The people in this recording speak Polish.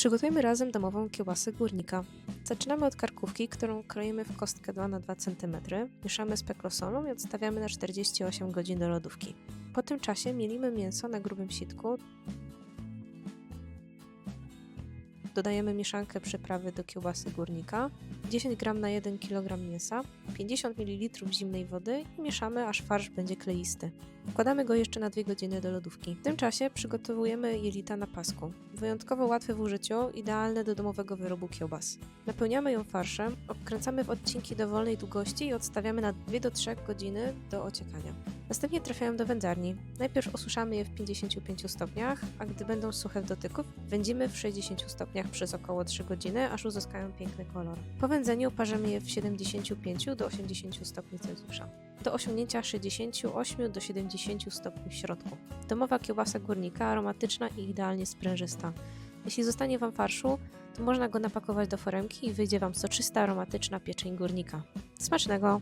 Przygotujmy razem domową kiełbasę górnika. Zaczynamy od karkówki, którą kroimy w kostkę 2 na 2 cm. Mieszamy z peklosolą i odstawiamy na 48 godzin do lodówki. Po tym czasie mielimy mięso na grubym sitku. Dodajemy mieszankę przyprawy do kiełbasy górnika, 10 g na 1 kg mięsa, 50 ml zimnej wody i mieszamy aż farsz będzie kleisty. Wkładamy go jeszcze na 2 godziny do lodówki. W tym czasie przygotowujemy jelita na pasku. Wyjątkowo łatwe w użyciu, idealne do domowego wyrobu kiełbas. Napełniamy ją farszem, obkręcamy w odcinki dowolnej długości i odstawiamy na 2 do 3 godziny do ociekania. Następnie trafiają do wędzarni. Najpierw osuszamy je w 55 stopniach, a gdy będą suche w dotyku, wędzimy w 60 stopniach przez około 3 godziny, aż uzyskają piękny kolor. Po wędzeniu parzymy je w 75 do 80 stopni Celsjusza. Do osiągnięcia 68 do 70 stopni w środku. Domowa kiełbasa górnika aromatyczna i idealnie sprężysta. Jeśli zostanie Wam farszu, to można go napakować do foremki i wyjdzie Wam soczysta aromatyczna pieczeń górnika. Smacznego!